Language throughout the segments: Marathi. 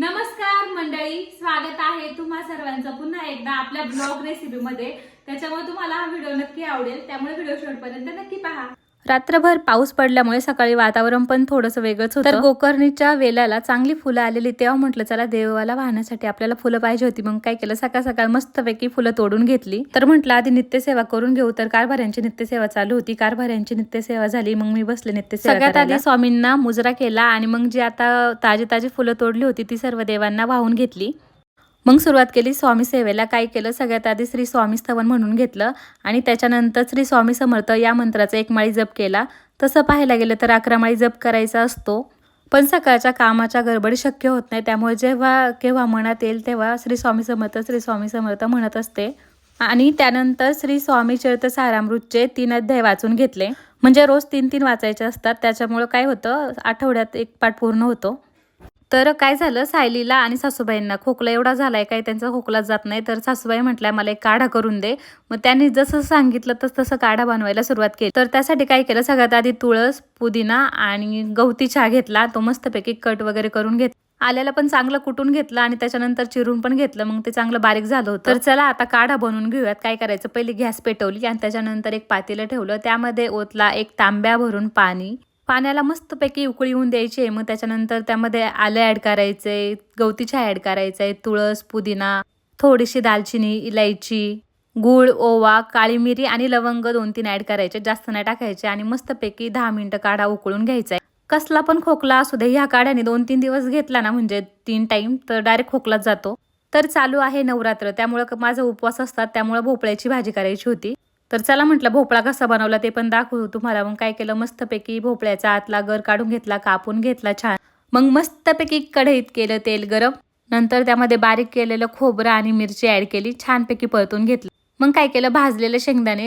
नमस्कार मंडळी स्वागत आहे तुम्हा सर्वांचं पुन्हा एकदा आपल्या ब्लॉग रेसिपी मध्ये. त्याच्यामुळे तुम्हाला हा व्हिडिओ नक्की आवडेल त्यामुळे व्हिडिओ शेवटपर्यंत नक्की पहा. रात्रभर पाऊस पडल्यामुळे सकाळी वातावरण पण थोडंसं वेगळंच होतं. तर गोकर्णीच्या वेलाला चांगली फुलं आलेली तेव्हा म्हटलं चला देवाला वाहण्यासाठी आपल्याला फुलं पाहिजे होती. मग काय केलं सकाळ सकाळ मस्तपैकी फुलं तोडून घेतली. तर म्हटलं आधी नित्यसेवा करून घेऊ. तर कारभाऱ्यांची नित्यसेवा चालू होती. कारभाऱ्यांची नित्यसेवा झाली. मग मी बसले नित्यसेवा सगळ्यात आधी स्वामींना मुजरा केला आणि मग जी आता ताजी ताजी फुलं तोडली होती ती सर्व देवांना वाहून घेतली. मग सुरुवात केली स्वामी सेवेला. काय केलं? सगळ्यात आधी श्री स्वामी स्तवन म्हणून घेतलं आणि त्याच्यानंतर श्री स्वामी समर्थ या मंत्राचा एक माळी जप केला. तसं पाहायला गेलं तर अकरा माळी जप करायचा असतो. पण सकाळच्या कामाच्या गडबडी शक्य होत नाही. त्यामुळे जेव्हा केव्हा मनात येईल तेव्हा श्री स्वामी समर्थ श्री स्वामी समर्थ म्हणत असते. आणि त्यानंतर श्री स्वामी चरित सारामृतचे तीन अध्याय वाचून घेतले. म्हणजे रोज तीन तीन वाचायचे असतात. त्याच्यामुळं काय होतं? आठवड्यात एक पाठ पूर्ण होतो. तर काय झालं? सायलीला आणि सासूबाईंना खोकला एवढा झालाय काय? त्यांचा खोकला जात नाही. तर सासूबाई म्हटल्या मला एक काढा करून दे. मग त्यांनी जसं सांगितलं तस तसं काढा बनवायला सुरुवात केली. तर त्यासाठी काय केलं? सगळ्यात आधी तुळस पुदिना आणि गवती चहा घेतला. तो मस्तपैकी कट वगैरे करून घेत आल्याला पण चांगलं कुटून घेतलं आणि त्याच्यानंतर चिरून पण घेतलं. मग ते चांगलं बारीक झालं होतं. तर चला आता काढा बनवून घेऊयात. काय करायचं? पहिली गॅस पेटवली आणि त्याच्यानंतर एक पातेलं ठेवलं. त्यामध्ये ओतला एक तांब्या भरून पाणी. पाण्याला मस्तपैकी उकळी येऊन द्यायची आहे. मग त्याच्यानंतर त्यामध्ये आलं ॲड करायचंय गवती चहा ॲड करायचं आहे तुळस पुदिना थोडीशी दालचिनी इलायची गूळ ओवा काळी मिरी आणि लवंग दोन तीन ॲड करायचे. जास्त नाही टाकायचे आणि मस्तपैकी दहा मिनटं काढा उकळून घ्यायचा आहे कसला पण खोकला असू दे ह्या काढ्याने दोन तीन दिवस घेतला ना म्हणजे तीन टाईम तर डायरेक्ट खोकलाच जातो. तर चालू आहे नवरात्र. त्यामुळं माझा उपवास असतात त्यामुळं भोपळ्याची भाजी करायची होती. तर चला म्हटलं भोपळा कसा बनवला ते पण दाखवू. तुम्हाला मग काय केलं मस्तपैकी भोपळ्याचा आतला गर काढून घेतला कापून घेतला छान. मग मस्तपैकी कढईत केलं तेल गरम. नंतर त्यामध्ये बारीक केलेलं खोबरं आणि मिरची ॲड केली छानपैकी परतून घेतलं. मग काय केलं भाजलेले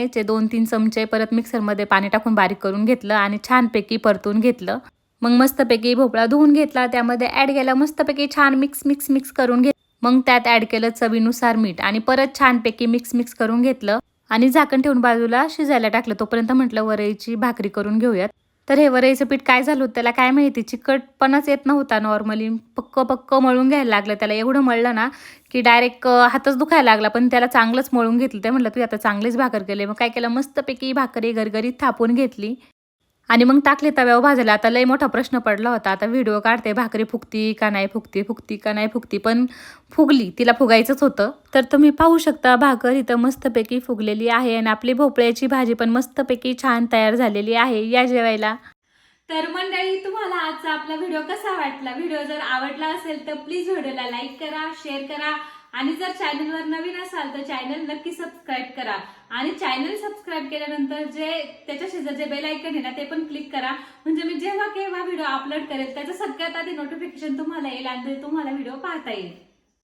जे दोन तीन चमचे परत मिक्सरमध्ये पाणी टाकून बारीक करून घेतलं आणि छानपैकी परतून घेतलं. मग मस्तपैकी भोपळा धुवून घेतला त्यामध्ये ॲड केला मस्तपैकी छान मिक्स मिक्स मिक्स करून घेत मग त्यात ॲड केलं चवीनुसार मीठ आणि परत छानपैकी मिक्स मिक्स करून घेतलं. आणि झाकण ठेवून बाजूला शिजायला टाकलं. तोपर्यंत म्हटलं वरईची भाकरी करून घेऊयात. तर हे वरईचं पीठ काय झालं होतं त्याला काय माहिती? चिकटपणाच येत नव्हता नॉर्मली पक्क पक्क मळून घ्यायला लागलं. त्याला एवढं मळलं ना की डायरेक्ट हातच दुखायला लागला. पण त्याला चांगलंच मळून घेतलं. ते म्हटलं तू आता चांगलीच भाकर केली. मग काय केलं? मस्तपैकी भाकरी गरगरीत थापून घेतली. आणि मग टाकले तव्यावर भाजायला. आता लय मोठा प्रश्न पडला होता. आता व्हिडिओ काढते भाकरी फुगती का नाही फुगती फुगती का नाही फुगती पण फुगली तिला फुगायचंच होतं. तर तुम्ही पाहू शकता भाकर इथं मस्तपैकी फुगलेली आहे आणि आपली भोपळ्याची भाजी पण मस्तपैकी छान तयार झालेली आहे. या जेवायला. तर मंडळी तुम्हाला आजचा आपला व्हिडिओ कसा वाटला? व्हिडिओ जर आवडला असेल तर प्लीज व्हिडिओला लाईक करा शेअर करा. आणि जर चॅनलवर नवीन असाल तर चॅनल नक्की सबस्क्राईब करा. आणि चॅनल सबस्क्राईब केल्यानंतर जे त्याच्या शेजार जे बेल आयकन आहे ना ते पण क्लिक करा. म्हणजे मी जेव्हा केव्हा व्हिडिओ अपलोड करेल त्याचं सगळ्यात आधी नोटिफिकेशन तुम्हाला येईल आणि तुम्हाला व्हिडिओ पाहता येईल.